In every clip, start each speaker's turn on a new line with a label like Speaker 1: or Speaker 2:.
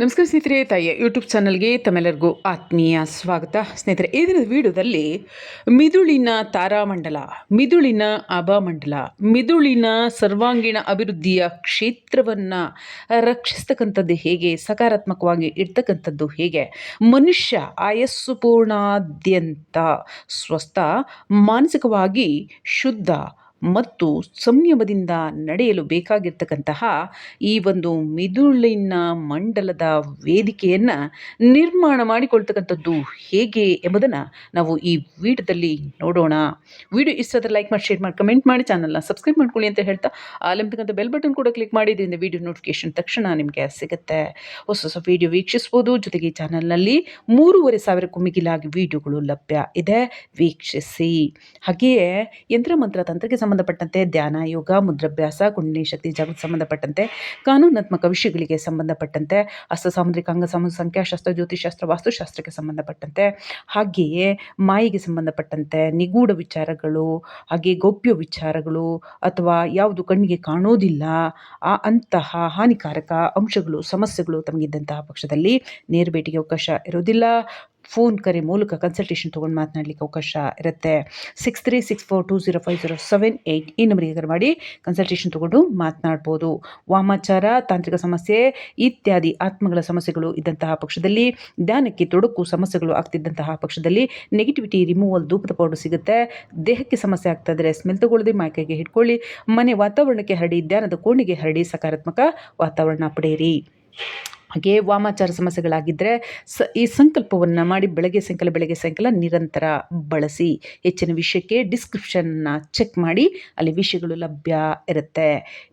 Speaker 1: ನಮಸ್ಕಾರ ಸ್ನೇಹಿತರೆ, ತಾಯಿಯ ಯೂಟ್ಯೂಬ್ ಚಾನಲ್ಗೆ ತಮ್ಮೆಲ್ಲರಿಗೂ ಆತ್ಮೀಯ ಸ್ವಾಗತ. ಸ್ನೇಹಿತರೆ ಇದರ ವಿಡಿಯೋದಲ್ಲಿ ಮಿದುಳಿನ ತಾರಾಮಂಡಲ, ಮಿದುಳಿನ ಅಭಾಮಂಡಲ, ಮಿದುಳಿನ ಸರ್ವಾಂಗೀಣ ಅಭಿವೃದ್ಧಿಯ ಕ್ಷೇತ್ರವನ್ನು ರಕ್ಷಿಸ್ತಕ್ಕಂಥದ್ದು ಹೇಗೆ, ಸಕಾರಾತ್ಮಕವಾಗಿ ಇರ್ತಕ್ಕಂಥದ್ದು ಹೇಗೆ, ಮನುಷ್ಯ ಆಯಸ್ಸು ಪೂರ್ಣಾದ್ಯಂತ, ಸ್ವಸ್ಥ, ಮಾನಸಿಕವಾಗಿ ಶುದ್ಧ ಮತ್ತು ಸಂಯಮದಿಂದ ನಡೆಯಲು ಬೇಕಾಗಿರ್ತಕ್ಕಂತಹ ಈ ಒಂದು ಮಿದುಳಿನ ಮಂಡಲದ ವೇದಿಕೆಯನ್ನು ನಿರ್ಮಾಣ ಮಾಡಿಕೊಳ್ತಕ್ಕಂಥದ್ದು ಹೇಗೆ ಎಂಬುದನ್ನು ನಾವು ಈ ವಿಡಿಯೋದಲ್ಲಿ ನೋಡೋಣ. ವಿಡಿಯೋ ಇಷ್ಟ ಲೈಕ್ ಮಾಡಿ, ಶೇರ್ ಮಾಡಿ, ಕಮೆಂಟ್ ಮಾಡಿ, ಚಾನಲ್ನ ಸಬ್ಸ್ಕ್ರೈಬ್ ಮಾಡ್ಕೊಳ್ಳಿ ಅಂತ ಹೇಳ್ತಾ ಆಲಂಬಿಕಂತ ಬೆಲ್ ಬಟನ್ ಕೂಡ ಕ್ಲಿಕ್ ಮಾಡಿ, ಇದರಿಂದ ವಿಡಿಯೋ ನೋಟಿಫಿಕೇಶನ್ ತಕ್ಷಣ ನಿಮಗೆ ಸಿಗುತ್ತೆ. ಹೊಸ ಹೊಸ ವಿಡಿಯೋ ವೀಕ್ಷಿಸ್ಬೋದು, ಜೊತೆಗೆ ಚಾನಲ್ನಲ್ಲಿ ಮೂರುವರೆ ಸಾವಿರಕ್ಕೂ ಮಿಗಿಲಾಗಿ ವಿಡಿಯೋಗಳು ಲಭ್ಯ ಇದೆ. ವೀಕ್ಷಿಸಿ. ಹಾಗೆಯೇ ಯಂತ್ರ, ಮಂತ್ರ, ತಂತ್ರಕ್ಕೆ ಸಂಬಂಧಪಟ್ಟಂತೆ ಧ್ಯಾನ, ಯೋಗ, ಮುದ್ರಾಭ್ಯಾಸ ಕುಂಡಲಿ ಶಕ್ತಿ ಜಾಗೃತಿ ಸಂಬಂಧಪಟ್ಟಂತೆ ಕಾನೂನಾತ್ಮಕ ವಿಷಯಗಳಿಗೆ ಸಂಬಂಧಪಟ್ಟಂತೆ ಹಸ್ತ ಸಾಮುದ್ರಿಕ, ಅಂಗ ಸಂಖ್ಯಾಶಾಸ್ತ್ರ ಜ್ಯೋತಿಷಾಸ್ತ್ರ ವಾಸ್ತುಶಾಸ್ತ್ರಕ್ಕೆ ಸಂಬಂಧಪಟ್ಟಂತೆ. ಹಾಗೆಯೇ ಮಾಯಿಗೆ ಸಂಬಂಧಪಟ್ಟಂತೆ ನಿಗೂಢ ವಿಚಾರಗಳು, ಹಾಗೆ ಗೌಪ್ಯ ವಿಚಾರಗಳು ಅಥವಾ ಯಾವುದು ಕಣ್ಣಿಗೆ ಕಾಣೋದಿಲ್ಲ, ಆ ಅಂತಹ ಹಾನಿಕಾರಕ ಅಂಶಗಳು, ಸಮಸ್ಯೆಗಳು ತಮಗಿದ್ದಂತಹ ಪಕ್ಷದಲ್ಲಿ ನೇರ ಭೇಟಿಗೆ ಅವಕಾಶ ಇರೋದಿಲ್ಲ ಫೋನ್ ಕರೆ ಮೂಲಕ ಕನ್ಸಲ್ಟೇಷನ್ ತೊಗೊಂಡು ಮಾತನಾಡಲಿಕ್ಕೆ ಅವಕಾಶ ಇರುತ್ತೆ. Six three six four two zero five zero seven eight ಈ ನಂಬರಿಗೆ ಕರೆ ಮಾಡಿ ಕನ್ಸಲ್ಟೇಷನ್ ತೊಗೊಂಡು ಮಾತನಾಡ್ಬೋದು. ವಾಮಾಚಾರ, ತಾಂತ್ರಿಕ ಸಮಸ್ಯೆ ಇತ್ಯಾದಿ ಆತ್ಮಗಳ ಸಮಸ್ಯೆಗಳು ಇದ್ದಂತಹ ಪಕ್ಷದಲ್ಲಿ, ಧ್ಯಾನಕ್ಕೆ ತೊಡಕು ಸಮಸ್ಯೆಗಳು ಆಗ್ತಿದ್ದಂತಹ ಪಕ್ಷದಲ್ಲಿ ನೆಗೆಟಿವಿಟಿ ರಿಮೂವಲ್ ಧೂಪದ ಪೌಡರ್ ಸಿಗುತ್ತೆ. ದೇಹಕ್ಕೆ ಸಮಸ್ಯೆ ಆಗ್ತಾ ಸ್ಮೆಲ್ ತಗೊಳ್ಳದೆ ಮೈಕೈಗೆ ಹಿಡ್ಕೊಳ್ಳಿ. ಮನೆ ವಾತಾವರಣಕ್ಕೆ ಹರಡಿ, ಧ್ಯಾನದ ಕೋಣೆಗೆ ಹರಡಿ ಸಕಾರಾತ್ಮಕ ವಾತಾವರಣ ಪಡೆಯಿರಿ. ಹಾಗೆ ವಾಮಾಚಾರ ಸಮಸ್ಯೆಗಳಾಗಿದ್ದರೆ ಸ, ಈ ಸಂಕಲ್ಪವನ್ನು ಮಾಡಿ ಬೆಳಗ್ಗೆ ಸಾಯಂಕಾಲ ಬೆಳಗ್ಗೆ ಸಾಯಂಕಾಲ ನಿರಂತರ ಬಳಸಿ ಹೆಚ್ಚಿನ ವಿಷಯಕ್ಕೆ ಡಿಸ್ಕ್ರಿಪ್ಷನ್ನ ಚೆಕ್ ಮಾಡಿ ಅಲ್ಲಿ ವಿಷಯಗಳು ಲಭ್ಯ ಇರುತ್ತೆ.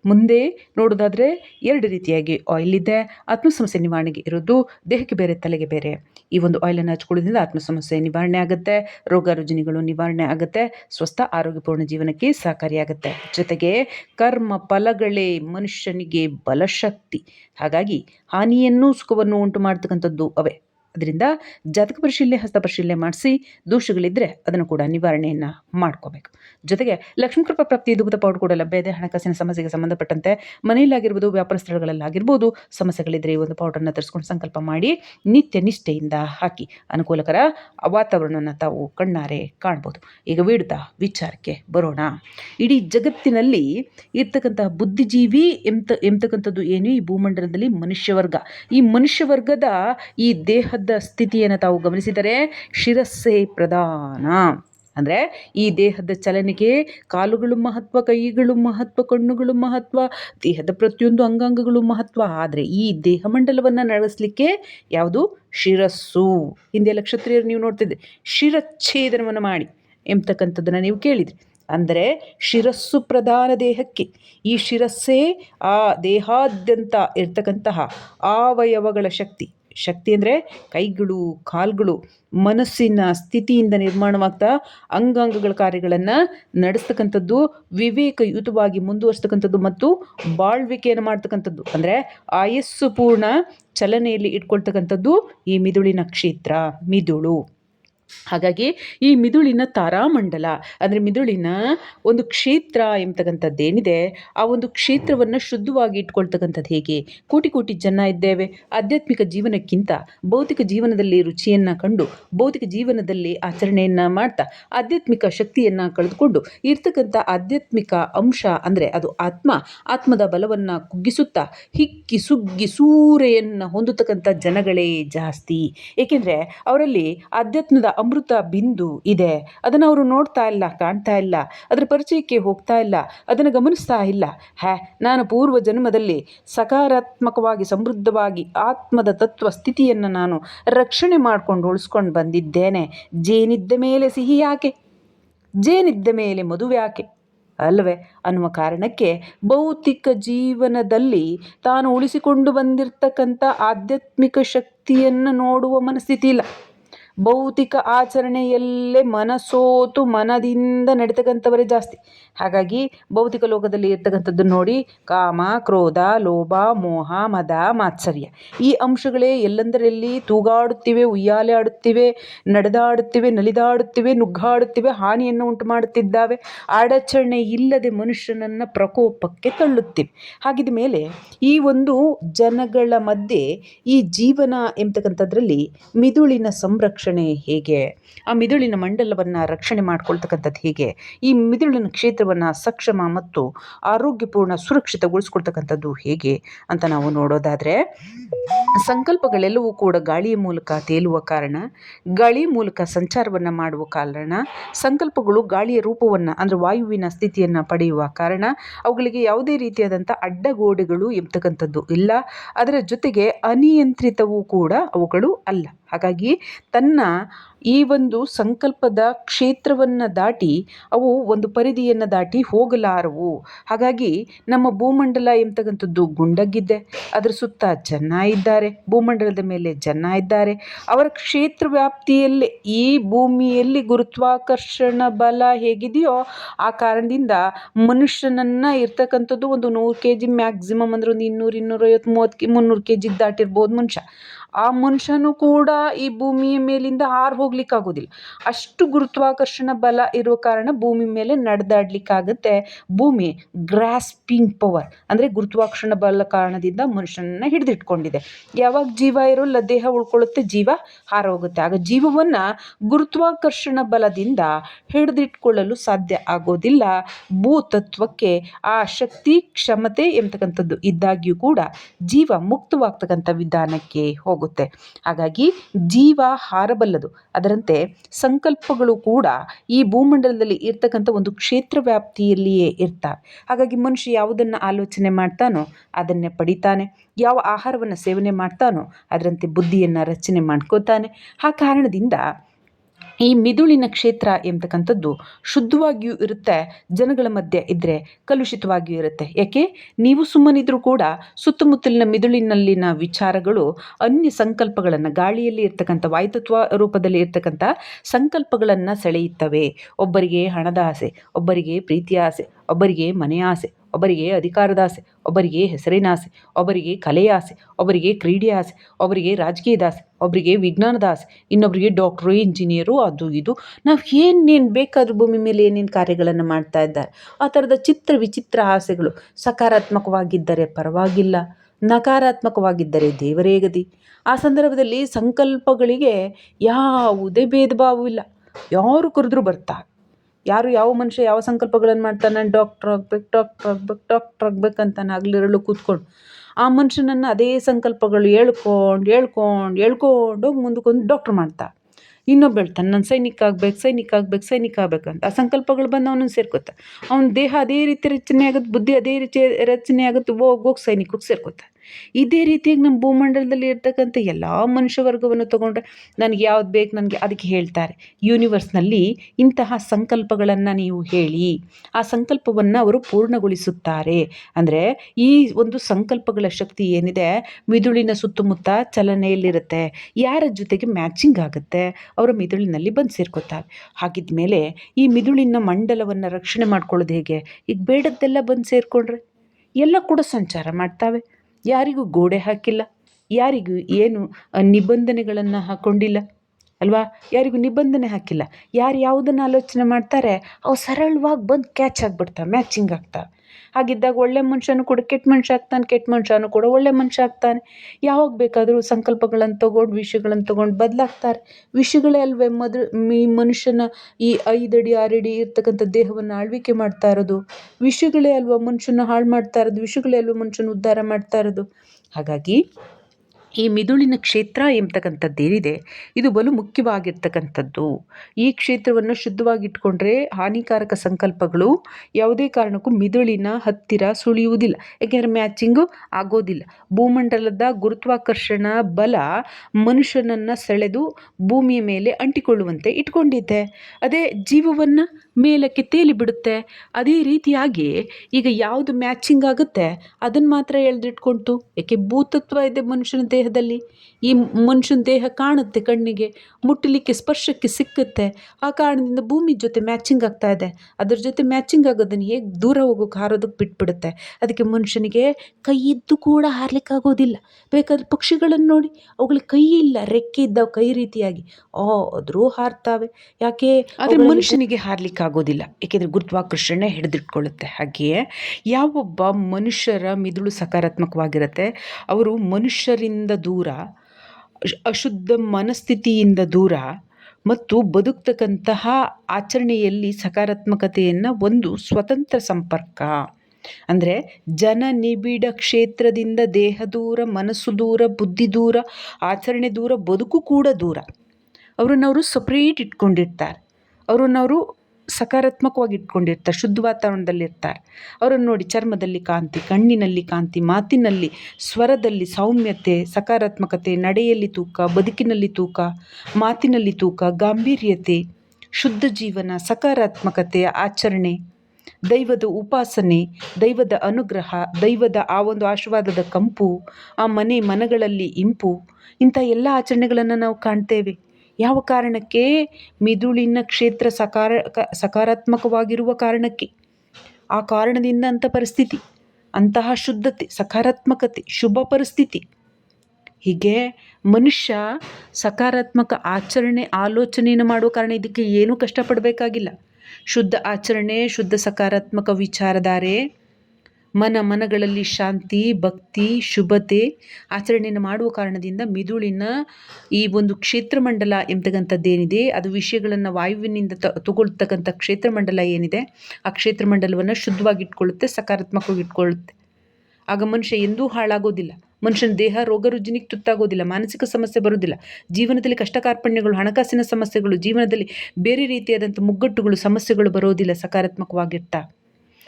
Speaker 1: ಮುಂದೆ ನೋಡೋದಾದರೆ ಎರಡು ರೀತಿಯಾಗಿ ಆಯಿಲ್ ಇದೆ ಆತ್ಮ ಸಮಸ್ಯೆ ನಿವಾರಣೆಗೆ ಇರೋದು ದೇಹಕ್ಕೆ ಬೇರೆ, ತಲೆಗೆ ಬೇರೆ. ಈ ಒಂದು ಆಯಿಲನ್ನು ಹಚ್ಕೊಳ್ಳೋದ್ರಿಂದ ಆತ್ಮ ಸಮಸ್ಯೆ ನಿವಾರಣೆ ಆಗುತ್ತೆ ರೋಗ ರುಜಿನಿಗಳು ನಿವಾರಣೆ ಆಗುತ್ತೆ, ಸ್ವಸ್ಥ, ಆರೋಗ್ಯಪೂರ್ಣ ಜೀವನಕ್ಕೆ ಸಹಕಾರಿಯಾಗುತ್ತೆ. ಜೊತೆಗೆ ಕರ್ಮ ಫಲಗಳೇ ಮನುಷ್ಯನಿಗೆ ಬಲಶಕ್ತಿ. ಹಾಗಾಗಿ ಹಾನಿಯನ್ನೂ ಸುಖವನ್ನು ಉಂಟು ಮಾಡ್ತಕ್ಕಂಥದ್ದು ಅವೇ. ಅದರಿಂದ ಜಾತಕ ಪರಿಶೀಲನೆ, ಹಸ್ತ ಪರಿಶೀಲನೆ ಮಾಡಿಸಿ ದೋಷಗಳಿದ್ದರೆ ಅದನ್ನು ಕೂಡ ನಿವಾರಣೆಯನ್ನು ಮಾಡ್ಕೋಬೇಕು. ಜೊತೆಗೆ ಲಕ್ಷ್ಮೀ ಕೃಪಾ ಪ್ರಾಪ್ತಿ ದುಗ್ಧ ಪೌಡ್ ಕೂಡ ಲಭ್ಯ ಇದೆ. ಹಣಕಾಸಿನ ಸಮಸ್ಯೆಗೆ ಸಂಬಂಧಪಟ್ಟಂತೆ ಮನೆಯಲ್ಲಾಗಿರ್ಬೋದು ವ್ಯಾಪಾರ ಸ್ಥಳಗಳಲ್ಲಾಗಿರ್ಬೋದು ಸಮಸ್ಯೆಗಳಿದ್ದರೆ ಈ ಒಂದು ಪೌಡರ್ನ ತರಿಸ್ಕೊಂಡು ಸಂಕಲ್ಪ ಮಾಡಿ ನಿತ್ಯ ನಿಷ್ಠೆಯಿಂದ ಹಾಕಿ ಅನುಕೂಲಕರ ವಾತಾವರಣವನ್ನು ತಾವು ಕಣ್ಣಾರೆ ಕಾಣ್ಬೋದು. ಈಗ ವಿಡ್ತಾ ವಿಚಾರಕ್ಕೆ ಬರೋಣ. ಇಡೀ ಜಗತ್ತಿನಲ್ಲಿ ಇರ್ತಕ್ಕಂತಹ ಬುದ್ಧಿಜೀವಿ ಎಂತ ಎಂತಕ್ಕಂಥದ್ದು ಏನು ಈ ಭೂಮಂಡಲದಲ್ಲಿ ಮನುಷ್ಯ ವರ್ಗ. ಈ ಮನುಷ್ಯ ವರ್ಗದ ಈ ದೇಹದ ಸ್ಥಿತಿಯನ್ನು ತಾವು ಗಮನಿಸಿದರೆ ಶಿರಸ್ಸೇ ಪ್ರಧಾನ. ಅಂದರೆ ಈ ದೇಹದ ಚಲನೆಗೆ ಕಾಲುಗಳು ಮಹತ್ವ, ಕೈಗಳು ಮಹತ್ವ, ಕಣ್ಣುಗಳು ಮಹತ್ವ, ದೇಹದ ಪ್ರತಿಯೊಂದು ಅಂಗಾಂಗಗಳು ಮಹತ್ವ. ಆದರೆ ಈ ದೇಹಮಂಡಲವನ್ನು ನಡೆಸಲಿಕ್ಕೆ ಯಾವುದು? ಶಿರಸ್ಸು. ಹಿಂದೆ ಕ್ಷತ್ರಿಯರು ನೀವು ನೋಡ್ತಿದ್ದೆ, ಶಿರಚ್ಛೇದನವನ್ನು ಮಾಡಿ ಎಂಬತಕ್ಕಂಥದ್ದನ್ನು ನೀವು ಕೇಳಿದ್ರಿ. ಅಂದರೆ ಶಿರಸ್ಸು ಪ್ರಧಾನ ದೇಹಕ್ಕೆ, ಈ ಶಿರಸ್ಸೇ ಆ ದೇಹಾದ್ಯಂತ ಇರ್ತಕ್ಕಂತಹ ಅವಯವಗಳ ಶಕ್ತಿ. ಶಕ್ತಿ ಅಂದರೆ ಕೈಗಳು, ಕಾಲುಗಳು, ಮನಸ್ಸಿನ ಸ್ಥಿತಿಯಿಂದ ನಿರ್ಮಾಣವಾಗ್ತಾ ಅಂಗಾಂಗಗಳ ಕಾರ್ಯಗಳನ್ನು ನಡೆಸ್ತಕ್ಕಂಥದ್ದು ವಿವೇಕಯುತವಾಗಿ ಮುಂದುವರಿಸ್ತಕ್ಕಂಥದ್ದು ಮತ್ತು ಬಾಳ್ವಿಕೆಯನ್ನು ಮಾಡ್ತಕ್ಕಂಥದ್ದು. ಅಂದರೆ ಆಯಸ್ಸು ಪೂರ್ಣ ಚಲನೆಯಲ್ಲಿ ಇಟ್ಕೊಳ್ತಕ್ಕಂಥದ್ದು ಈ ಮಿದುಳಿನ ಕ್ಷೇತ್ರ, ಮಿದುಳು. ಹಾಗಾಗಿ ಈ ಮಿದುಳಿನ ತಾರಾಮಂಡಲ, ಅಂದರೆ ಮಿದುಳಿನ ಒಂದು ಕ್ಷೇತ್ರ ಎಂಬತಕ್ಕಂಥದ್ದೇನಿದೆ ಆ ಒಂದು ಕ್ಷೇತ್ರವನ್ನು ಶುದ್ಧವಾಗಿ ಇಟ್ಕೊಳ್ತಕ್ಕಂಥದ್ದು ಹೇಗೆ? ಕೋಟಿ ಕೋಟಿ ಜನ ಇದ್ದೇವೆ. ಆಧ್ಯಾತ್ಮಿಕ ಜೀವನಕ್ಕಿಂತ ಭೌತಿಕ ಜೀವನದಲ್ಲಿ ರುಚಿಯನ್ನು ಕಂಡು, ಭೌತಿಕ ಜೀವನದಲ್ಲಿ ಆಚರಣೆಯನ್ನು ಮಾಡ್ತಾ, ಆಧ್ಯಾತ್ಮಿಕ ಶಕ್ತಿಯನ್ನು ಕಳೆದುಕೊಂಡು ಇರ್ತಕ್ಕಂಥ ಆಧ್ಯಾತ್ಮಿಕ ಅಂಶ, ಅಂದರೆ ಅದು ಆತ್ಮ, ಆತ್ಮದ ಬಲವನ್ನು ಕುಗ್ಗಿಸುತ್ತಾ, ಹಿಕ್ಕಿ ಸುಗ್ಗಿ ಸೂರೆಯನ್ನು ಹೊಂದತಕ್ಕಂಥ ಜನಗಳೇ ಜಾಸ್ತಿ. ಏಕೆಂದರೆ ಅವರಲ್ಲಿ ಆಧ್ಯಾತ್ಮದ ಅಮೃತ ಬಿಂದು ಇದೆ. ಅದನ್ನು ಅವರು ನೋಡ್ತಾ ಇಲ್ಲ, ಕಾಣ್ತಾ ಇಲ್ಲ, ಅದರ ಪರಿಚಯಕ್ಕೆ ಹೋಗ್ತಾ ಇಲ್ಲ, ಅದನ್ನು ಗಮನಿಸ್ತಾ ಇಲ್ಲ. ಹ್ಯಾ ನಾನು ಪೂರ್ವ ಜನ್ಮದಲ್ಲಿ ಸಕಾರಾತ್ಮಕವಾಗಿ ಸಮೃದ್ಧವಾಗಿ ಆತ್ಮದ ತತ್ವ ಸ್ಥಿತಿಯನ್ನು ನಾನು ರಕ್ಷಣೆ ಮಾಡ್ಕೊಂಡು ಉಳಿಸ್ಕೊಂಡು ಬಂದಿದ್ದೇನೆ. ಜೇನಿದ್ದ ಮೇಲೆ ಸಿಹಿ ಯಾಕೆ? ಜೇನಿದ್ದ ಮೇಲೆ ಮದುವೆ ಯಾಕೆ? ಅಲ್ಲವೇ ಅನ್ನುವ ಕಾರಣಕ್ಕೆ ಭೌತಿಕ ಜೀವನದಲ್ಲಿ ತಾನು ಉಳಿಸಿಕೊಂಡು ಬಂದಿರತಕ್ಕಂಥ ಆಧ್ಯಾತ್ಮಿಕ ಶಕ್ತಿಯನ್ನು ನೋಡುವ ಮನಸ್ಥಿತಿ ಇಲ್ಲ. ಭೌತಿಕ ಆಚರಣೆಯಲ್ಲೇ ಮನಸೋತು ಮನದಿಂದ ನಡೀತಕ್ಕಂಥವರೇ ಜಾಸ್ತಿ. ಹಾಗಾಗಿ ಭೌತಿಕ ಲೋಕದಲ್ಲಿ ಇರ್ತಕ್ಕಂಥದ್ದು ನೋಡಿ ಕಾಮ, ಕ್ರೋಧ, ಲೋಭ, ಮೋಹ, ಮದ, ಮಾತ್ಸರ್ಯ. ಈ ಅಂಶಗಳೇ ಎಲ್ಲೆಂದರಲ್ಲಿ ತೂಗಾಡುತ್ತಿವೆ ಉಯ್ಯಾಲೆ ಆಡುತ್ತಿವೆ ನಡೆದಾಡುತ್ತಿವೆ, ನಲಿದಾಡುತ್ತಿವೆ, ನುಗ್ಗಾಡುತ್ತಿವೆ, ಹಾನಿಯನ್ನು ಉಂಟು ಮಾಡುತ್ತಿದ್ದಾವೆ ಅಡಚಣೆ ಇಲ್ಲದೆ ಮನುಷ್ಯನನ್ನು ಪ್ರಕೋಪಕ್ಕೆ ತಳ್ಳುತ್ತಿವೆ. ಹಾಗಿದ ಮೇಲೆ ಈ ಒಂದು ಜನಗಳ ಮಧ್ಯೆ ಈ ಜೀವನ ಎಂಬತಕ್ಕಂಥದ್ರಲ್ಲಿ ಮಿದುಳಿನ ಸಂರಕ್ಷಣೆ ಹೇಗೆ? ಆ ಮಿದುಳಿನ ಮಂಡಲವನ್ನು ರಕ್ಷಣೆ ಮಾಡ್ಕೊಳ್ತಕ್ಕಂಥದ್ದು ಹೇಗೆ? ಈ ಮಿದುಳಿನ ಕ್ಷೇತ್ರವನ್ನು ಸಕ್ಷಮ ಮತ್ತು ಆರೋಗ್ಯಪೂರ್ಣ ಸುರಕ್ಷಿತಗೊಳಿಸ್ಕೊಳ್ತಕ್ಕಂಥದ್ದು ಹೇಗೆ ಅಂತ ನಾವು ನೋಡೋದಾದರೆ, ಸಂಕಲ್ಪಗಳೆಲ್ಲವೂ ಕೂಡ ಗಾಳಿಯ ಮೂಲಕ ತೇಲುವ ಕಾರಣ, ಗಾಳಿ ಮೂಲಕ ಸಂಚಾರವನ್ನು ಮಾಡುವ ಕಾರಣ, ಸಂಕಲ್ಪಗಳು ಗಾಳಿಯ ರೂಪವನ್ನು ಅಂದರೆ ವಾಯುವಿನ ಸ್ಥಿತಿಯನ್ನು ಪಡೆಯುವ ಕಾರಣ, ಅವುಗಳಿಗೆ ಯಾವುದೇ ರೀತಿಯಾದಂಥ ಅಡ್ಡಗೋಡೆಗಳು ಎಂಬತಕ್ಕಂಥದ್ದು ಇಲ್ಲ. ಅದರ ಜೊತೆಗೆ ಅನಿಯಂತ್ರಿತವೂ ಕೂಡ ಅವುಗಳು ಅಲ್ಲ. ಹಾಗಾಗಿ ತನ್ನ ಈ ಒಂದು ಸಂಕಲ್ಪದ ಕ್ಷೇತ್ರವನ್ನು ದಾಟಿ ಅವು ಒಂದು ಪರಿಧಿಯನ್ನು ದಾಟಿ ಹೋಗಲಾರವು. ಹಾಗಾಗಿ ನಮ್ಮ ಭೂಮಂಡಲ ಎಂಬತಕ್ಕಂಥದ್ದು ಗುಂಡಗಿದೆ. ಅದರ ಸುತ್ತ ಜನ ಇದ್ದಾರೆ. ಭೂಮಂಡಲದ ಮೇಲೆ ಜನ ಇದ್ದಾರೆ. ಅವರ ಕ್ಷೇತ್ರ ವ್ಯಾಪ್ತಿಯಲ್ಲಿ ಈ ಭೂಮಿಯಲ್ಲಿ ಗುರುತ್ವಾಕರ್ಷಣ ಬಲ ಹೇಗಿದೆಯೋ ಆ ಕಾರಣದಿಂದ ಮನುಷ್ಯನನ್ನು ಇರ್ತಕ್ಕಂಥದ್ದು ಒಂದು ನೂರು ಕೆ ಜಿ ಮ್ಯಾಕ್ಸಿಮಮ್ ಅಂದರೆ ಒಂದು ಇನ್ನೂರು, ಇನ್ನೂರೈವತ್ತು, ಮೂವತ್ತು ಮುನ್ನೂರು ಕೆ ಜಿ ದಾಟಿರ್ಬೋದು ಮನುಷ್ಯ. ಆ ಮನುಷ್ಯನೂ ಕೂಡ ಈ ಭೂಮಿಯ ಮೇಲಿಂದ ಹಾರಿ ಹೋಗ್ಲಿಕ್ಕಾಗೋದಿಲ್ಲ. ಅಷ್ಟು ಗುರುತ್ವಾಕರ್ಷಣ ಬಲ ಇರುವ ಕಾರಣ ಭೂಮಿ ಮೇಲೆ ನಡೆದಾಡ್ಲಿಕ್ಕಾಗುತ್ತೆ. ಭೂಮಿ ಗ್ರಾಸ್ಪಿಂಗ್ ಪವರ್ ಅಂದರೆ ಗುರುತ್ವಾಕರ್ಷಣ ಬಲ ಕಾರಣದಿಂದ ಮನುಷ್ಯನನ್ನು ಹಿಡಿದಿಟ್ಕೊಂಡಿದೆ. ಯಾವಾಗ ಜೀವ ಇರೋಲ್ಲ ದೇಹ ಉಳ್ಕೊಳ್ಳುತ್ತೆ, ಜೀವ ಹಾರೋಗುತ್ತೆ ಆಗ ಜೀವವನ್ನು ಗುರುತ್ವಾಕರ್ಷಣ ಬಲದಿಂದ ಹಿಡಿದಿಟ್ಕೊಳ್ಳಲು ಸಾಧ್ಯ ಆಗೋದಿಲ್ಲ. ಭೂತತ್ವಕ್ಕೆ ಆ ಶಕ್ತಿ, ಕ್ಷಮತೆ ಎಂಬತಕ್ಕಂಥದ್ದು ಇದ್ದಾಗ್ಯೂ ಕೂಡ ಜೀವ ಮುಕ್ತವಾಗ್ತಕ್ಕಂಥ ವಿಧಾನಕ್ಕೆ ಹೋಗುತ್ತೆ ಹಾಗಾಗಿ ಜೀವ ಹಾರಬಲ್ಲದು. ಅದರಂತೆ ಸಂಕಲ್ಪಗಳು ಕೂಡ ಈ ಭೂಮಂಡಲದಲ್ಲಿ ಇರ್ತಕ್ಕಂಥ ಒಂದು ಕ್ಷೇತ್ರ ವ್ಯಾಪ್ತಿಯಲ್ಲಿಯೇ ಇರ್ತವೆ. ಹಾಗಾಗಿ ಮನುಷ್ಯ ಯಾವುದನ್ನು ಆಲೋಚನೆ ಮಾಡ್ತಾನೋ ಅದನ್ನೇ ಪಡಿತಾನೆ. ಯಾವ ಆಹಾರವನ್ನು ಸೇವನೆ ಮಾಡ್ತಾನೋ ಅದರಂತೆ ಬುದ್ಧಿಯನ್ನು ರಚನೆ ಮಾಡ್ಕೋತಾನೆ. ಆ ಕಾರಣದಿಂದ ಈ ಮಿದುಳಿನ ಕ್ಷೇತ್ರ ಎಂಬತಕ್ಕಂಥದ್ದು ಶುದ್ಧವಾಗಿಯೂ ಇರುತ್ತೆ, ಜನಗಳ ಮಧ್ಯೆ ಇದ್ದರೆ ಕಲುಷಿತವಾಗಿಯೂ ಇರುತ್ತೆ. ಯಾಕೆ ನೀವು ಸುಮ್ಮನಿದ್ರೂ ಕೂಡ ಸುತ್ತಮುತ್ತಲಿನ ಮಿದುಳಿನಲ್ಲಿನ ವಿಚಾರಗಳು, ಅನ್ಯ ಸಂಕಲ್ಪಗಳನ್ನು ಗಾಳಿಯಲ್ಲಿ ಇರ್ತಕ್ಕಂಥ ವಾಯುತತ್ವ ರೂಪದಲ್ಲಿ ಇರ್ತಕ್ಕಂಥ ಸಂಕಲ್ಪಗಳನ್ನು ಸೆಳೆಯುತ್ತವೆ. ಒಬ್ಬರಿಗೆ ಹಣದ ಆಸೆ, ಒಬ್ಬರಿಗೆ ಪ್ರೀತಿಯ ಆಸೆ, ಒಬ್ಬರಿಗೆ ಮನೆಯ ಆಸೆ ಒಬ್ಬರಿಗೆ ಅಧಿಕಾರದ ಆಸೆ, ಒಬ್ಬರಿಗೆ ಹೆಸರಿನ ಆಸೆ, ಒಬ್ಬರಿಗೆ ಕಲೆಯ ಆಸೆ, ಒಬ್ಬರಿಗೆ ಕ್ರೀಡೆಯ ಆಸೆ, ಒಬ್ಬರಿಗೆ ರಾಜಕೀಯದ ಆಸೆ, ಒಬ್ಬರಿಗೆ ವಿಜ್ಞಾನದ ಆಸೆ ಇನ್ನೊಬ್ಬರಿಗೆ ಡಾಕ್ಟ್ರು ಇಂಜಿನಿಯರು ಅದು ಇದು. ನಾವು ಏನೇನು ಬೇಕಾದರೂ ಭೂಮಿ ಮೇಲೆ ಏನೇನು ಕಾರ್ಯಗಳನ್ನು ಮಾಡ್ತಾ ಇದ್ದಾರೆ, ಆ ಥರದ ಚಿತ್ರ ವಿಚಿತ್ರ ಆಸೆಗಳು ಸಕಾರಾತ್ಮಕವಾಗಿದ್ದರೆ ಪರವಾಗಿಲ್ಲ, ನಕಾರಾತ್ಮಕವಾಗಿದ್ದರೆ ದೇವರೇ ಗದಿ ಆ ಸಂದರ್ಭದಲ್ಲಿ ಸಂಕಲ್ಪಗಳಿಗೆ ಯಾವುದೇ ಭೇದ ಭಾವವಿಲ್ಲ ಯಾರು ಕರೆದ್ರೂ ಬರ್ತಾರೆ ಯಾರು ಯಾವ ಮನುಷ್ಯ ಯಾವ ಸಂಕಲ್ಪಗಳನ್ನು ಮಾಡ್ತಾನೆ ಡಾಕ್ಟ್ರ್ ಆಗ್ಬೇಕು ಡಾಕ್ಟ್ರ್ ಆಗ್ಬೇಕು ಡಾಕ್ಟ್ರ್ ಆಗ್ಬೇಕಂತಾನೆ ಹಗಲಿರುಳು ಕೂತ್ಕೊಂಡು. ಆ ಮನುಷ್ಯನನ್ನು ಅದೇ ಸಂಕಲ್ಪಗಳು ಹೇಳ್ಕೊಂಡು ಹೇಳ್ಕೊಂಡು ಹೇಳ್ಕೊಂಡು ಹೋಗಿ ಮುಂದಕ್ಕೊಂದು ಡಾಕ್ಟ್ರ್ ಮಾಡ್ತಾ. ಇನ್ನೊಬ್ಬ ಹೇಳ್ತಾನೆ, ನಾನು ಸೈನಿಕ ಆಗ್ಬೇಕು ಸೈನಿಕ ಆಗ್ಬೇಕು, ಸೈನಿಕ ಆಗ್ಬೇಕಂತ ಆ ಸಂಕಲ್ಪಗಳು ಬಂದು ಅವನನ್ನು ಸೇರ್ಕೋತ ಅವ್ನ ದೇಹ ಅದೇ ರೀತಿ ರಚನೆ ಆಗುತ್ತೆ, ಬುದ್ಧಿ ಅದೇ ರೀತಿ ರಚನೆ ಆಗುತ್ತೆ, ಹೋಗಿ ಹೋಗಿ ಸೈನಿಕಕ್ಕೆ ಸೇರ್ಕೋತ ಇದೇ ರೀತಿಯಾಗಿ ನಮ್ಮ ಭೂಮಂಡಲದಲ್ಲಿ ಇರ್ತಕ್ಕಂಥ ಎಲ್ಲ ಮನುಷ್ಯ ವರ್ಗವನ್ನು ತಗೊಂಡ್ರೆ ನನಗೆ ಯಾವ್ದು ಬೇಕು ನನಗೆ ಅದಕ್ಕೆ ಹೇಳ್ತಾರೆ. ಯೂನಿವರ್ಸ್ನಲ್ಲಿ ಇಂತಹ ಸಂಕಲ್ಪಗಳನ್ನು ನೀವು ಹೇಳಿ, ಆ ಸಂಕಲ್ಪವನ್ನು ಅವರು ಪೂರ್ಣಗೊಳಿಸುತ್ತಾರೆ. ಅಂದರೆ ಈ ಒಂದು ಸಂಕಲ್ಪಗಳ ಶಕ್ತಿ ಏನಿದೆ, ಮಿದುಳಿನ ಸುತ್ತಮುತ್ತ ಚಲನೆಯಲ್ಲಿರುತ್ತೆ. ಯಾರ ಜೊತೆಗೆ ಮ್ಯಾಚಿಂಗ್ ಆಗುತ್ತೆ, ಅವರ ಮಿದುಳಿನಲ್ಲಿ ಬಂದು ಸೇರ್ಕೋತಾರೆ. ಹಾಗಿದ್ದ ಮೇಲೆ ಈ ಮಿದುಳಿನ ಮಂಡಲವನ್ನು ರಕ್ಷಣೆ ಮಾಡ್ಕೊಳ್ಳೋದು ಹೇಗೆ? ಈಗ ಬೇಡದ್ದೆಲ್ಲ ಬಂದು ಸೇರಿಕೊಂಡ್ರೆ ಎಲ್ಲ ಕೂಡ ಸಂಚಾರ ಮಾಡ್ತಾವೆ. ಯಾರಿಗೂ ಗೋಡೆ ಹಾಕಿಲ್ಲ, ಯಾರಿಗೂ ಏನು ನಿಬಂಧನೆಗಳನ್ನು ಹಾಕ್ಕೊಂಡಿಲ್ಲ ಅಲ್ವಾ? ಯಾರಿಗೂ ನಿಬಂಧನೆ ಹಾಕಿಲ್ಲ. ಯಾರು ಯಾವುದನ್ನು ಆಲೋಚನೆ ಮಾಡ್ತಾರೆ, ಅವು ಸರಳವಾಗಿ ಬಂದು ಕ್ಯಾಚ್ ಆಗಿಬಿಡ್ತಾವೆ ಮ್ಯಾಚಿಂಗ್ ಆಗ್ತಾವೆ. ಹಾಗಿದ್ದಾಗ ಒಳ್ಳೆ ಮನುಷ್ಯನು ಕೂಡ ಕೆಟ್ಟ ಮನುಷ್ಯ ಆಗ್ತಾನೆ, ಕೆಟ್ಟ ಮನುಷ್ಯನು ಕೂಡ ಒಳ್ಳೆ ಮನುಷ್ಯ ಆಗ್ತಾನೆ. ಯಾವಾಗ ಬೇಕಾದರೂ ಸಂಕಲ್ಪಗಳನ್ನು ತಗೊಂಡು, ವಿಷಯಗಳನ್ನು ತಗೊಂಡು ಬದಲಾಗ್ತಾರೆ. ವಿಷಯಗಳೇ ಅಲ್ವೇ ಮೊದಲು ಈ ಮನುಷ್ಯನ ಈ ಐದಡಿ, ಆರಡಿ ಇರ್ತಕ್ಕಂಥ ದೇಹವನ್ನು ಆಳ್ವಿಕೆ ಮಾಡ್ತಾ ಇರೋದು. ವಿಷಯಗಳೇ ಅಲ್ವಾ ಮನುಷ್ಯನ ಹಾಳು ಮಾಡ್ತಾ ಇರೋದು, ವಿಷಯಗಳೇ ಅಲ್ವಾ ಮನುಷ್ಯನ ಉದ್ಧಾರ ಮಾಡ್ತಾ ಇರೋದು. ಹಾಗಾಗಿ ಈ ಮಿದುಳಿನ ಕ್ಷೇತ್ರ ಎಂಬತಕ್ಕಂಥದ್ದೇನಿದೆ ಇದು ಬಲು ಮುಖ್ಯವಾಗಿರ್ತಕ್ಕಂಥದ್ದು. ಈ ಕ್ಷೇತ್ರವನ್ನು ಶುದ್ಧವಾಗಿಟ್ಕೊಂಡ್ರೆ ಹಾನಿಕಾರಕ ಸಂಕಲ್ಪಗಳು ಯಾವುದೇ ಕಾರಣಕ್ಕೂ ಮಿದುಳಿನ ಹತ್ತಿರ ಸುಳಿಯುವುದಿಲ್ಲ. ಏಕೆಂದರೆ ಮ್ಯಾಚಿಂಗು ಆಗೋದಿಲ್ಲ. ಭೂಮಂಡಲದ ಗುರುತ್ವಾಕರ್ಷಣ ಬಲ ಮನುಷ್ಯನನ್ನು ಸೆಳೆದು ಭೂಮಿಯ ಮೇಲೆ ಅಂಟಿಕೊಳ್ಳುವಂತೆ ಇಟ್ಕೊಂಡಿದ್ದೆ ಅದೇ ಜೀವವನ್ನು ಮೇಲಕ್ಕೆ ತೇಲಿ ಬಿಡುತ್ತೆ. ಅದೇ ರೀತಿಯಾಗಿ ಈಗ ಯಾವುದು ಮ್ಯಾಚಿಂಗ್ ಆಗುತ್ತೆ ಅದನ್ನು ಮಾತ್ರ ಎಳೆದಿಟ್ಕೊಳ್ತು ಏಕೆ ಭೂತತ್ವ ಇದೆ ಮನುಷ್ಯನ ದೇಹದಲ್ಲಿ. ಈ ಮನುಷ್ಯನ ದೇಹ ಕಾಣುತ್ತೆ ಕಣ್ಣಿಗೆ ಮುಟ್ಟಲಿಕ್ಕೆ ಸ್ಪರ್ಶಕ್ಕೆ ಸಿಕ್ಕುತ್ತೆ. ಆ ಕಾರಣದಿಂದ ಭೂಮಿ ಜೊತೆ ಮ್ಯಾಚಿಂಗ್ ಆಗ್ತಾ ಇದೆ. ಅದ್ರ ಜೊತೆ ಮ್ಯಾಚಿಂಗ್ ಆಗೋದನ್ನು ಹೇಗೆ ದೂರ ಹೋಗೋಕೆ ಹಾರೋದಕ್ಕೆ ಬಿಟ್ಬಿಡುತ್ತೆ. ಅದಕ್ಕೆ ಮನುಷ್ಯನಿಗೆ ಕೈ ಇದ್ದು ಕೂಡ ಹಾರಲಿಕ್ಕಾಗೋದಿಲ್ಲ. ಬೇಕಾದ್ರೆ ಪಕ್ಷಿಗಳನ್ನು ನೋಡಿ. ಅವುಗಳಿಗೆ ಕೈ ಇಲ್ಲ ರೆಕ್ಕೆ ಇದ್ದಾವೆ ಕೈ ರೀತಿಯಾಗಿ. ಆದರೂ ಹಾರ್ತಾವೆ. ಯಾಕೆ? ಆದರೆ ಮನುಷ್ಯನಿಗೆ ಹಾರ್ಲಿಕ್ಕೆ ಆಗೋದಿಲ್ಲ. ಏಕೆಂದರೆ ಗುರುತ್ವಾಕರ್ಷಣೆ ಹಿಡಿದಿಟ್ಕೊಳ್ಳುತ್ತೆ. ಹಾಗೆಯೇ ಯಾವೊಬ್ಬ ಮನುಷ್ಯರ ಮಿದುಳು ಸಕಾರಾತ್ಮಕವಾಗಿರುತ್ತೆ, ಅವರು ಮನುಷ್ಯರಿಂದ ದೂರ ಅಶುದ್ಧ ಮನಸ್ಥಿತಿಯಿಂದ ದೂರ ಮತ್ತು ಬದುಕ್ತಕ್ಕಂತಹ ಆಚರಣೆಯಲ್ಲಿ ಸಕಾರಾತ್ಮಕತೆಯನ್ನು ಒಂದು ಸ್ವತಂತ್ರ ಸಂಪರ್ಕ. ಅಂದರೆ ಜನ ನಿಬಿಡ ಕ್ಷೇತ್ರದಿಂದ ದೇಹ ದೂರ, ಮನಸ್ಸು ದೂರ, ಬುದ್ಧಿ ದೂರ, ಆಚರಣೆ ದೂರ, ಬದುಕು ಕೂಡ ದೂರ. ಅವರನ್ನವರು ಸಪ್ರೇಟ್ ಇಟ್ಕೊಂಡಿರ್ತಾರೆ. ಅವರನ್ನವರು ಸಕಾರಾತ್ಮಕವಾಗಿ ಇಟ್ಕೊಂಡಿರ್ತಾರೆ ಶುದ್ಧ ವಾತಾವರಣದಲ್ಲಿರ್ತಾರೆ ಅವರನ್ನು ನೋಡಿ ಚರ್ಮದಲ್ಲಿ ಕಾಂತಿ, ಕಣ್ಣಿನಲ್ಲಿ ಕಾಂತಿ, ಮಾತಿನಲ್ಲಿ ಸ್ವರದಲ್ಲಿ ಸೌಮ್ಯತೆ, ಸಕಾರಾತ್ಮಕತೆ, ನಡೆಯಲ್ಲಿ ತೂಕ, ಬದುಕಿನಲ್ಲಿ ತೂಕ, ಮಾತಿನಲ್ಲಿ ತೂಕ, ಗಾಂಭೀರ್ಯತೆ, ಶುದ್ಧ ಜೀವನ, ಸಕಾರಾತ್ಮಕತೆಯ ಆಚರಣೆ, ದೈವದ ಉಪಾಸನೆ, ದೈವದ ಅನುಗ್ರಹ, ದೈವದ ಆ ಒಂದು ಆಶೀರ್ವಾದದ ಕಂಪು, ಆ ಮನೆ ಮನಗಳಲ್ಲಿ ಇಂಪು, ಇಂಥ ಎಲ್ಲ ಆಚರಣೆಗಳನ್ನು ನಾವು ಕಾಣ್ತೇವೆ. ಯಾವ ಕಾರಣಕ್ಕೆ? ಮಿದುಳಿನ ಕ್ಷೇತ್ರ ಸಕಾರ ಸಕಾರಾತ್ಮಕವಾಗಿರುವ ಕಾರಣಕ್ಕೆ? ಆ ಕಾರಣದಿಂದ ಅಂಥ ಪರಿಸ್ಥಿತಿ, ಅಂತಹ ಶುದ್ಧತೆ, ಸಕಾರಾತ್ಮಕತೆ, ಶುಭ ಪರಿಸ್ಥಿತಿ. ಹೀಗೆ ಮನುಷ್ಯ ಸಕಾರಾತ್ಮಕ ಆಚರಣೆ, ಆಲೋಚನೆಯನ್ನು ಮಾಡುವ ಕಾರಣ ಇದಕ್ಕೆ ಏನೂ ಕಷ್ಟಪಡಬೇಕಾಗಿಲ್ಲ. ಶುದ್ಧ ಆಚರಣೆ, ಶುದ್ಧ ಸಕಾರಾತ್ಮಕ ವಿಚಾರಧಾರೆ ಮನ ಮನಗಳಲ್ಲಿ ಶಾಂತಿ, ಭಕ್ತಿ, ಶುಭತೆ ಆಚರಣೆಯನ್ನು ಮಾಡುವ ಕಾರಣದಿಂದ ಮಿದುಳಿನ ಈ ಒಂದು ಕ್ಷೇತ್ರಮಂಡಲ ಎಂಬತಕ್ಕಂಥದ್ದೇನಿದೆ ಅದು ವಿಷಯಗಳನ್ನು ವಾಯುವಿನಿಂದ ತ, ತಗೊಳ್ತಕ್ಕಂಥ ಕ್ಷೇತ್ರಮಂಡಲ ಏನಿದೆ, ಆ ಕ್ಷೇತ್ರಮಂಡಲವನ್ನು ಶುದ್ಧವಾಗಿ ಇಟ್ಕೊಳ್ಳುತ್ತೆ ಸಕಾರಾತ್ಮಕವಾಗಿ ಇಟ್ಕೊಳ್ಳುತ್ತೆ. ಆಗ ಮನುಷ್ಯ ಎಂದೂ ಹಾಳಾಗೋದಿಲ್ಲ. ಮನುಷ್ಯನ ದೇಹ ರೋಗ ರುಜಿನಿಗೆ ತುತ್ತಾಗೋದಿಲ್ಲ, ಮಾನಸಿಕ ಸಮಸ್ಯೆ ಬರೋದಿಲ್ಲ ಜೀವನದಲ್ಲಿ ಕಷ್ಟ ಕಾರ್ಪಣ್ಯಗಳು ಹಣಕಾಸಿನ ಸಮಸ್ಯೆಗಳು, ಜೀವನದಲ್ಲಿ ಬೇರೆ ರೀತಿಯಾದಂಥ ಮುಗ್ಗಟ್ಟುಗಳು, ಸಮಸ್ಯೆಗಳು ಬರೋದಿಲ್ಲ ಸಕಾರಾತ್ಮಕವಾಗಿರ್ತಾ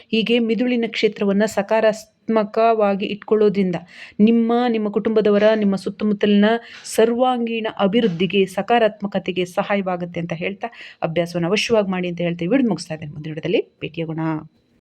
Speaker 1: ಹೀಗೆ ಮಿದುಳಿನ ಕ್ಷೇತ್ರವನ್ನು ಸಕಾರಾತ್ಮಕವಾಗಿ ಇಟ್ಕೊಳ್ಳೋದ್ರಿಂದ ನಿಮ್ಮ ನಿಮ್ಮ ಕುಟುಂಬದವರ, ನಿಮ್ಮ ಸುತ್ತಮುತ್ತಲಿನ ಸರ್ವಾಂಗೀಣ ಅಭಿವೃದ್ಧಿಗೆ ಸಕಾರಾತ್ಮಕತೆಗೆ ಸಹಾಯವಾಗುತ್ತೆ ಅಂತ ಹೇಳ್ತಾ ಅಭ್ಯಾಸವನ್ನು ಅವಶ್ಯವಾಗಿ ಮಾಡಿ ಅಂತ ಹೇಳ್ತೀವಿ ವಿಡಿಯೋ ಮುಗಿಸ್ತಾ ಇದ್ದೇನೆ. ಮುಂದಿನ ಭೇಟಿಯಾಗೋಣ.